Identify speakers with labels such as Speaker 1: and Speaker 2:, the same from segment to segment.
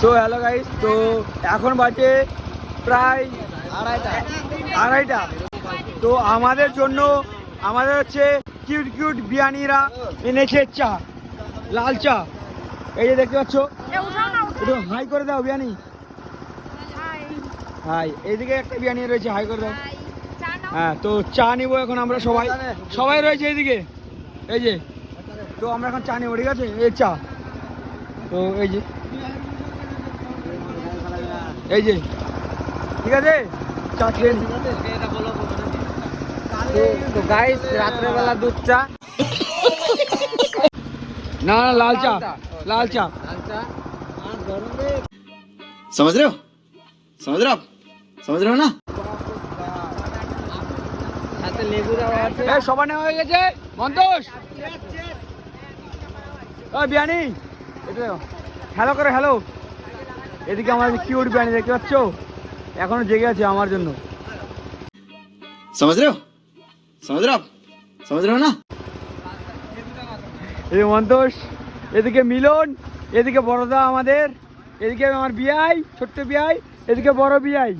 Speaker 1: So hello guys তো এখন বাজে প্রায়
Speaker 2: আড়াইটা।
Speaker 1: আড়াইটা। তো আমাদের জন্য আমাদের হচ্ছে কিউট কিউট বিয়ানিরা এনেছে চা লাল চা। এই যে দেখতে পাচ্ছ? একটু হাই করে দাও বিয়ানি হাই। এইদিকে একটা বিয়ানি রয়েছে হাই করে দাও। হ্যাঁ তো চা নিবো এখন আমরা সবাই। সবাই রয়েছে এইদিকে। এই যে। তো আমরা এখন চা নেব ঠিক আছে? এই চা। তো এই যে। এই যে ঠিক আছে চা খেয়ে নি।
Speaker 2: তো গাইস রাত্রেবেলা দুধ চা
Speaker 1: না না লাল চা লাল চা
Speaker 3: समझ रहे हो समझ रहे हो आप समझ रहे हो ना
Speaker 2: সাথে লেবু দেওয়া আছে
Speaker 1: এই সবার নেওয়া হয়ে গেছে মন্তোষ ওই বিয়ানি এটা হ্যালো করে হ্যালো এদিকে আমার কিউট ব্যান্ড দেখতে পাচ্ছ? এখনও জেগে আছে আমার জন্য।
Speaker 3: সমুদ্র? সমুদ্র? সমুদ্র না?
Speaker 1: এই মন্তোষ এদিকে মিলন এদিকে বড়দা আমাদের এদিকে আমার বিআই ছোট্ট বিআই এদিকে বড় বিআই।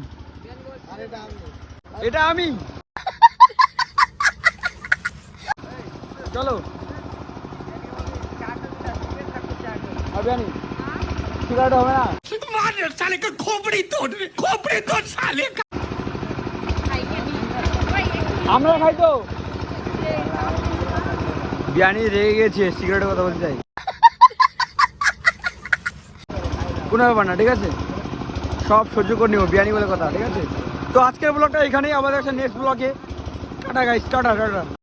Speaker 1: এটা আমি। চলো। হবে না? আর বিয়ানি সিগারেট হবে না আমরা খাই তো। বিয়ানি রেগে গেছে সিগারেটের কথা বলতে চাই। কোনো ব্যাপার না ঠিক আছে? সব সহ্য করে নিব বিয়ানি বলে কথা ঠিক আছে? তো আজকের ব্লগটা এখানেই আবার একটা নেক্সট ব্লগে টাটা গাইস টাটা টাটা।